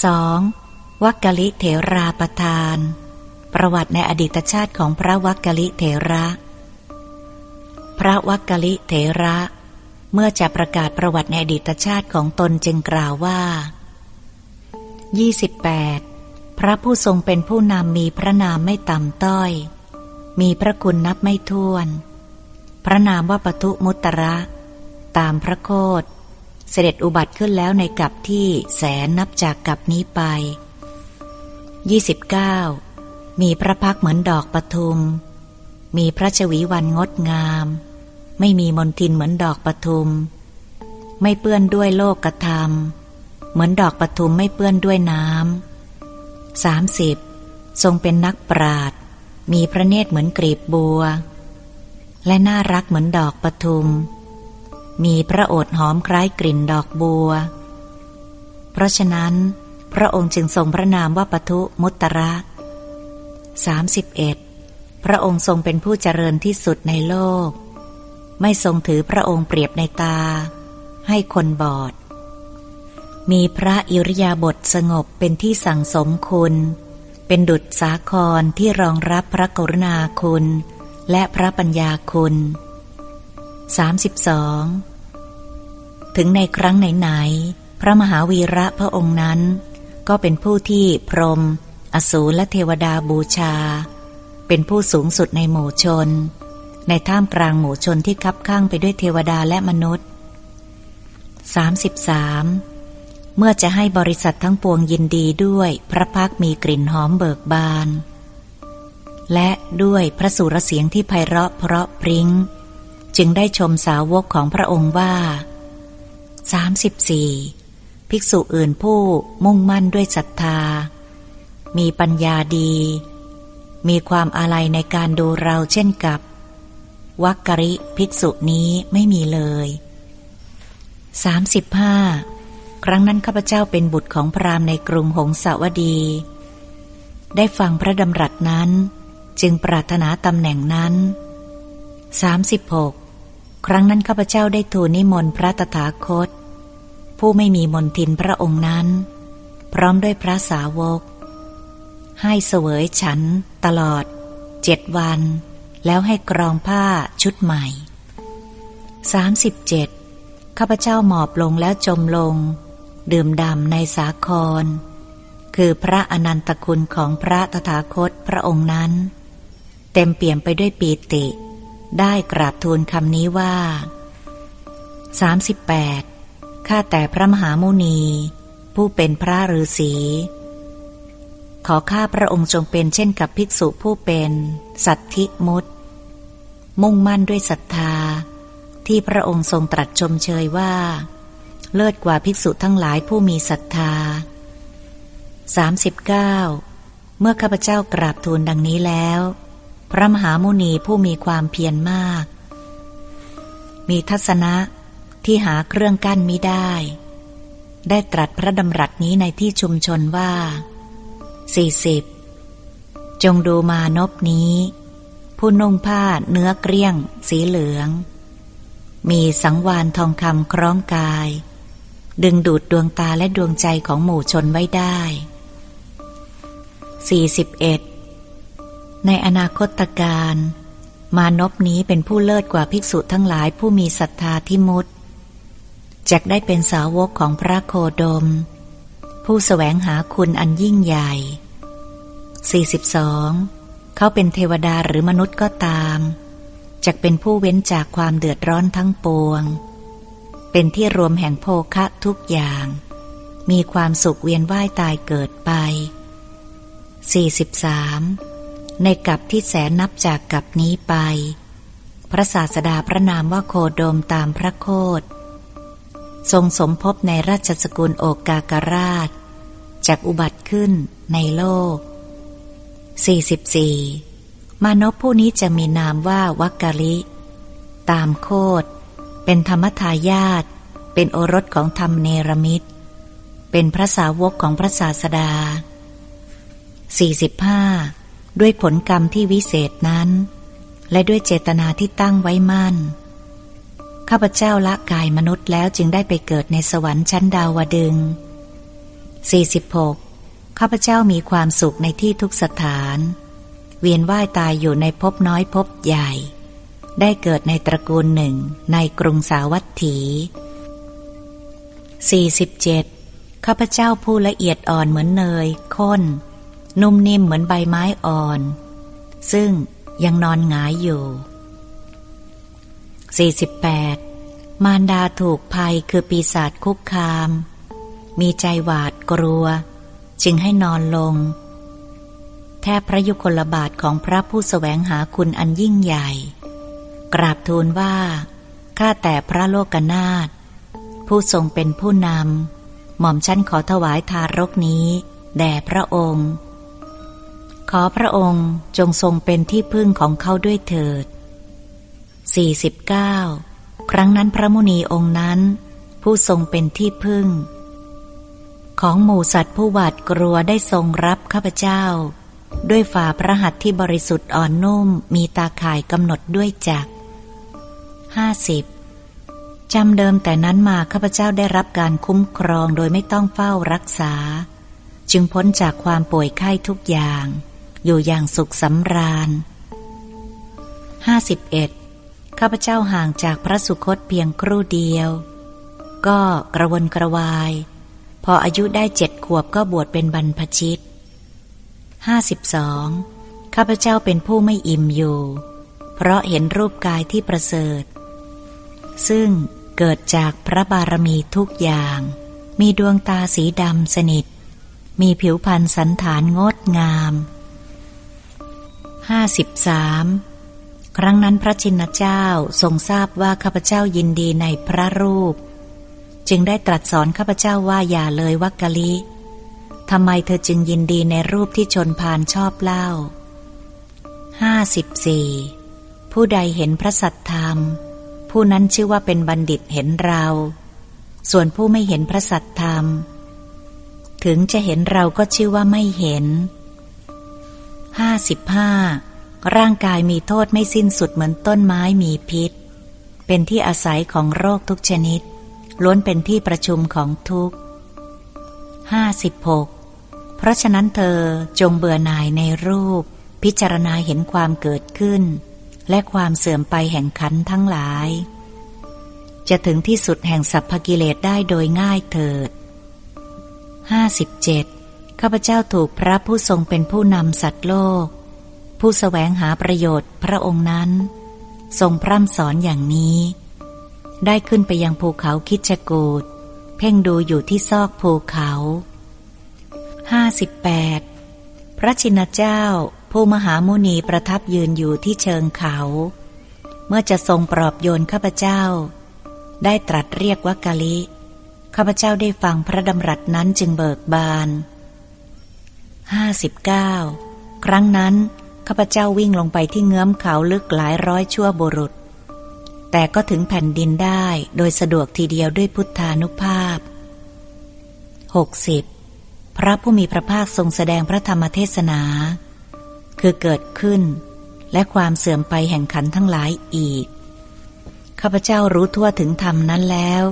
2. วักกลิเถราประทาน ประวัติในอดีตชาติของพระวักกลิเถระ พระวักกลิเถระ เมื่อจะประกาศประวัติในอดีตชาติของตนจึงกล่าวว่า 28. พระผู้ทรงเป็นผู้นำมีพระนามไม่ต่ำต้อย มีพระคุณนับไม่ถ้วน พระนามว่าปทุมุตระ ตามพระโคด เสด็จอุบัติขึ้นแล้วในกับที่แสนนับจากกับนี้ไป 29. มีพระพักเหมือนดอกปทุม มีพระชวีวันงดงาม ไม่มีมนทินเหมือนดอกปทุม ไม่เปื้อนด้วยโลกกระทำเหมือนดอกปทุมไม่เปื้อนด้วยน้ำสามสิบทรงเป็นนักปราดมีพระเนตรเหมือนกรีบบัว และน่ารักเหมือนดอกปทุม มีพระโอษฐ์หอมคล้ายกลิ่นดอกบัว เพราะฉะนั้น พระองค์จึงทรงพระนามว่าปทุมุตระ 31. พระองค์ทรงเป็นผู้เจริญที่สุดในโลก ไม่ทรงถือพระองค์เปรียบในตา ให้คนบอด มีพระอิริยาบถสงบเป็นที่สั่งสมคุณ เป็นดุจสาครที่รองรับพระกรุณาคุณ และพระปัญญาคุณ 32. ถึงในครั้งไหนๆพระมหาวีระพระองค์นั้น ก็เป็นผู้ที่พรหมอสูรและเทวดาบูชา เป็นผู้สูงสุดในหมู่ชน ในท่ามกลางหมู่ชนที่คับข้างไปด้วยเทวดาและมนุษย์ 33. เมื่อจะให้บริษัททั้งปวงยินดีด้วยพระพักมีกลิ่นหอมเบิกบาน และด้วยพระสุรเสียงที่ไพเราะเพราะพริง้ง จึงได้ชมสาวกของพระองค์ว่า 34. ภิกษุอื่นผู้มุ่งมั่นด้วยศรัทธา มีปัญญาดี มีความอาลัยในการดูเราเช่นกับ วักกริภิกษุนี้ไม่มีเลย 35. ครั้งนั้นข้าพเจ้าเป็นบุตรของพราหมณ์ในกรุงหงสาวดี ได้ฟังพระดำรัสนั้น จึงปรารถนาตำแหน่งนั้น 36. ครั้งนั้นข้าพเจ้าได้ทูลนิมนต์พระตถาคต ผู้ไม่มีมนทินพระองค์นั้น พร้อมด้วยพระสาวก ให้เสวยฉันตลอดเจ็ดวัน แล้วให้กรองผ้าชุดใหม่ 37. ข้าพเจ้าหมอบลงแล้วจมลง ดื่มดำในสาคร คือพระอนันตคุณของพระตถาคตพระองค์นั้น เต็มเปี่ยมไปด้วยปีติ ได้กราบทูลคำนี้ว่า 38. ข้าแต่พระมหามุนี ผู้เป็นพระฤาษีขอข้าพระองค์จงเป็นเช่นกับภิกษุผู้เป็นสัตธิมุตมุ่งมั่นด้วยศรัทธา ที่พระองค์ทรงตรัสชมเชยว่า เลิศกว่าภิกษุทั้งหลายผู้มีศรัทธา 39. เมื่อข้าพเจ้ากราบทูลดังนี้แล้ว พระมหามุนีผู้มีความเพียรมาก มีทัศนะ ที่หาเครื่องกั้นมิได้ ได้ตรัสพระดำรัสนี้ในที่ชุมชนว่า 40. จงดูมานพนี้ ผู้นุ่งผ้าเนื้อเกลี้ยง สีเหลือง มีสังวานทองคำคล้องกาย ดึงดูดดวงตาและดวงใจของหมู่ชนไว้ได้ 41 ในอนาคตการมานพนี้เป็นผู้เลิศกว่าภิกษุทั้งหลายผู้มีศรัทธาที่มุด จกได้เป็นสาวกของพระโคดม ผู้สแสวงหาคุณอันยิ่งใหญ่ 42. เขาเป็นเทวดาหรือมนุษย์ก็ตามจกเป็นผู้เว้นจากความเดือดร้อนทั้งปวง เป็นที่รวมแห่งโภคะทุกอย่าง มีความสุขเวียนว่ายตายเกิดไป 43. ในกับที่แสนนับจากกับนี้ไป พระศาสดาพระนามว่าโคโดมตามพระโคด ทรงสมภพในราชสกุลโอกากราช จากอุบัติขึ้นในโลก 44. มานพผู้นี้จะมีนามว่าวักกะลิ ตามโคดเป็นธรรมทายาทเป็นโอรสของธรรมเนรมิตเป็นพระสาวกของพระศาสดา 45. ด้วยผลกรรมที่วิเศษนั้น และด้วยเจตนาที่ตั้งไว้มั่น ข้าพเจ้าละกายมนุษย์แล้วจึงได้ไปเกิดในสวรรค์ชั้นดาวดึง 46. ข้าพเจ้ามีความสุขในที่ทุกสถาน เวียนว่ายตายอยู่ในภพน้อยภพใหญ่ ได้เกิดในตระกูลหนึ่งในกรุงสาวัตถี 47. ข้าพเจ้าผู้ละเอียดอ่อนเหมือนเนยข้น นุ่มนิ่มเหมือนใบไม้อ่อน ซึ่งยังนอนหงายอยู่ 48. มารดาถูกภัยคือปีศาจคุกคาม มีใจหวาดกลัว จึงให้นอนลง แทบพระยุคลบาทของพระผู้สแสวงหาคุณอันยิ่งใหญ่ กราบทูลว่า ข้าแต่พระโลกนาถผู้ทรงเป็นผู้นำ หม่อมชั้นขอถวายทารกนี้ แด่พระองค์ ขอพระองค์จงทรงเป็นที่พึ่งของเขาด้วยเถิด 49 ครั้งนั้นพระมุนีองค์นั้น ผู้ทรงเป็นที่พึ่ง ของหมู่สัตว์ผู้หวาดกลัวได้ทรงรับข้าพเจ้า ด้วยฝ่าพระหัตถ์ที่บริสุทธิ์อ่อนนุ่มมีตาข่ายกำหนดด้วยจักห้าสิบจำเดิมแต่นั้นมาข้าพเจ้าได้รับการคุ้มครองโดยไม่ต้องเฝ้ารักษา จึงพ้นจากความป่วยไข้ทุกอย่าง อยู่อย่างสุขสำราญห้าสิบเอ็ด ข้าพเจ้าห่างจากพระสุคตเพียงครู่เดียว ก็กระวนกระวาย พออายุได้เจ็ดขวบก็บวชเป็นบรรพชิตห้าสิบสองข้าพเจ้าเป็นผู้ไม่อิ่มอยู่ เพราะเห็นรูปกายที่ประเสริฐ ซึ่งเกิดจากพระบารมีทุกอย่าง มีดวงตาสีดำสนิท มีผิวพรรณสันฐานงดงามห้าสิบสาม ครั้งนั้นพระชินเจ้าทรงทราบว่าข้าพเจ้ายินดีในพระรูป จึงได้ตรัสสอนข้าพเจ้าว่าอย่าเลยวักกะลิทำไมเธอจึงยินดีในรูปที่ชนพานชอบเล่าห้าสิบสี่ผู้ใดเห็นพระสัตธรรม ผู้นั้นชื่อว่าเป็นบัณฑิตเห็นเรา ส่วนผู้ไม่เห็นพระสัตธรรม ถึงจะเห็นเราก็ชื่อว่าไม่เห็นห้าสิบห้า ร่างกายมีโทษไม่สิ้นสุดเหมือนต้นไม้มีพิษ เป็นที่อาศัยของโรคทุกชนิด ล้วนเป็นที่ประชุมของทุกข์ห้าสิบหกเพราะฉะนั้นเธอจงเบื่อหน่ายในรูป พิจารณาเห็นความเกิดขึ้น และความเสื่อมไปแห่งขันทั้งหลาย จะถึงที่สุดแห่งสัพพกิเลสได้โดยง่ายเถิดห้าสิบเจ็ดข้าพเจ้าถูกพระผู้ทรงเป็นผู้นำสัตว์โลก ผู้สแสวงหาประโยชน์พระองค์นั้น ทรงพร่ำสอนอย่างนี้ ได้ขึ้นไปยังภูเขาคิชกูดเพ่งดูอยู่ที่ซอกภูเขาห้าสิบแปดพระชินเจ้า ผู้มหามุนีประทับยืนอยู่ที่เชิงเขา เมื่อจะทรงปลอบโยนข้าพเจ้า ได้ตรัสเรียกว่ากะลิ ข้าพเจ้าได้ฟังพระดำรัสนั้นจึงเบิกบานห้าสิบเก้าครั้งนั้น ข้าพเจ้าวิ่งลงไปที่เงื้อมเขาลึกหลายร้อยชั่วบุรุษ แต่ก็ถึงแผ่นดินได้โดยสะดวกทีเดียวด้วยพุทธานุภาพ 60. พระผู้มีพระภาคทรงแสดงพระธรรมเทศนา คือเกิดขึ้น และความเสื่อมไปแห่งขันทั้งหลายอีก ข้าพเจ้ารู้ทั่วถึงธรรมนั้นแล้ว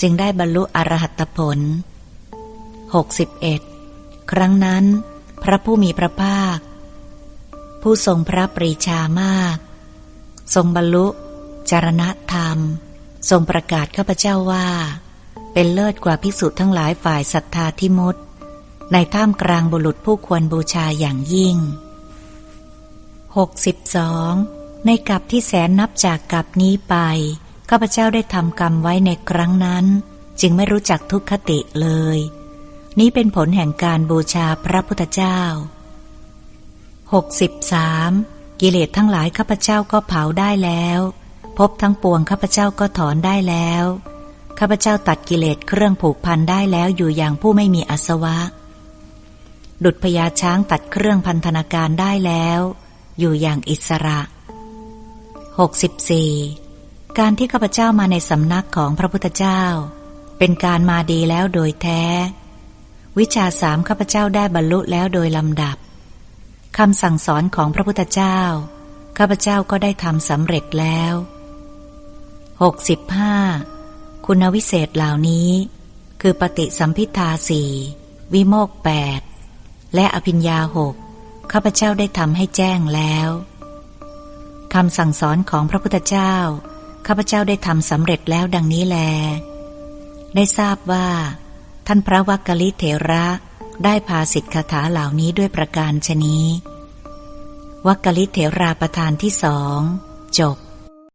จึงได้บรรลุอรหัตผล 61. ครั้งนั้น พระผู้มีพระภาค ผู้ทรงพระปรีชามาก ทรงบรรลุจารณธรรม ทรงประกาศข้าพเจ้าว่า เป็นเลิศกว่าภิกษุทั้งหลายฝ่ายศรัทธาที่มด ในท่ามกลางบุรุษผู้ควรบูชาอย่างยิ่ง 62. ในกับที่แสนนับจากกับนี้ไป ข้าพเจ้าได้ทำกรรมไว้ในครั้งนั้น จึงไม่รู้จักทุกขติเลย นี้เป็นผลแห่งการบูชาพระพุทธเจ้า หกสิบสามกิเลสทั้งหลายข้าพเจ้าก็เผาได้แล้วพบทั้งปวงข้าพเจ้าก็ถอนได้แล้วข้าพเจ้าตัดกิเลสเครื่องผูกพันได้แล้วอยู่อย่างผู้ไม่มีอสวะ ดุดพญาช้างตัดเครื่องพันธนาการได้แล้ว อยู่อย่างอิสระหกสิบสี่การที่ข้าพเจ้ามาในสำนักของพระพุทธเจ้า เป็นการมาดีแล้วโดยแท้ วิชาสามข้าพเจ้าได้บรรลุแล้วโดยลำดับ คำสั่งสอนของพระพุทธเจ้า ข้าพเจ้าก็ได้ทำสำเร็จแล้ว 65 คุณวิเศษเหล่านี้ คือปฏิสัมพิทาสี่วิโมกแปดและอภิญญาหกข้าพเจ้าได้ทำให้แจ้งแล้วคำสั่งสอนของพระพุทธเจ้า ข้าพเจ้าได้ทำสำเร็จแล้วดังนี้แล ได้ทราบว่า ท่านพระวักกลิเถระได้พาสิทธิคาถาเหล่านี้ด้วยประการชนี้ วักกลิเถราประธานที่สองจบ